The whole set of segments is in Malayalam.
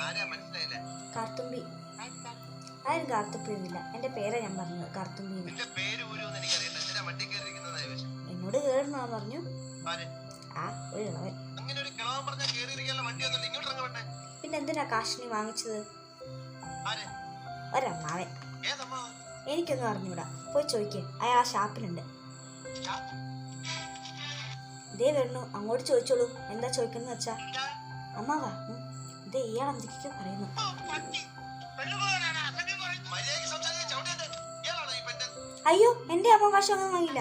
ആരാ മനസ്സിലായില്ല കാർത്തുമ്പി. ആരും കാർത്തുപ്പിയൊന്നുമില്ല എന്റെ പേരാ ഞാൻ പറഞ്ഞത് കാർത്തുമ്പി എന്നോട് കേറണോ പറഞ്ഞു. ആ ഒരു ഇളവൻ. അങ്ങനെ ഒരു കിളവൻ പറഞ്ഞ കയറിയിരിക്കാനുള്ള വണ്ടി ഒന്നുമില്ല. ഇങ്ങോട്ട് ഇറങ്ങ വേണ്ടേ പിന്നെ എന്തിനാ കാശിനി വാങ്ങിച്ചത്? ആര്? ഒരമ്മാവൻ. എനിക്കൊന്നും അറിഞ്ഞൂടാ. പോയി ചോദിക്കേ. അയാൾ ആ ഷാപ്പിലുണ്ട്. ഇതേ വരണു അങ്ങോട്ട് ചോദിച്ചോളൂ. എന്താ ചോദിക്കുന്നത് വെച്ചാ അമ്മാവാ. ഇതേ ഇയാൾ എന്തൊക്കെയോ പറയുന്നു. അയ്യോ എന്റെ അമ്മ കാശ് വാങ്ങാൻ വാങ്ങിയില്ല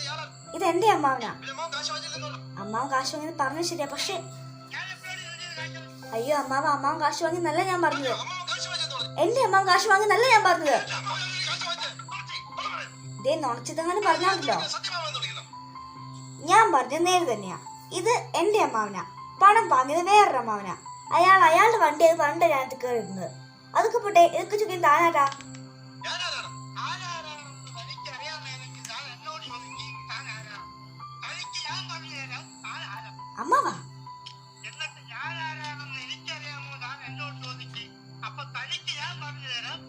ഇയാളാണ് ഇത് എന്റെ അമ്മാവനാ. അമ്മാവൻ കാശ് വാങ്ങി പറഞ്ഞു? ശരിയാ പക്ഷേ അയ്യോ അമ്മാവ അമ്മാവൻ കാശ് വാങ്ങി നല്ല ഞാൻ പറഞ്ഞത്. എന്റെ അമ്മാവൻ കാശ് വാങ്ങി നല്ല ഞാൻ പറഞ്ഞത്. ദേ നുണച്ചിതങ്ങനെ പറഞ്ഞാണല്ലോ. ഞാൻ പറഞ്ഞ നേരെ തന്നെയാ. ഇത് എന്റെ അമ്മാവന. പണം വാങ്ങിയത് വേറൊരു അമ്മാവന. അയാൾ അയാളുടെ വണ്ടി അത് പണ്ട് ഞാനത്ത് കയറിയിരുന്നത് അതൊക്കെ പോട്ടെ ഇതൊക്കെ ചോദിക്കാൻ താനാട്ടാ അമ്മാവാ? എന്നിട്ട് ഞാൻ ആരാണെന്ന് എനിക്കറിയാമോ? ഞാൻ എന്നോട് ചോദിക്കും അപ്പൊ തനിക്ക് ഞാൻ പറഞ്ഞു തരാം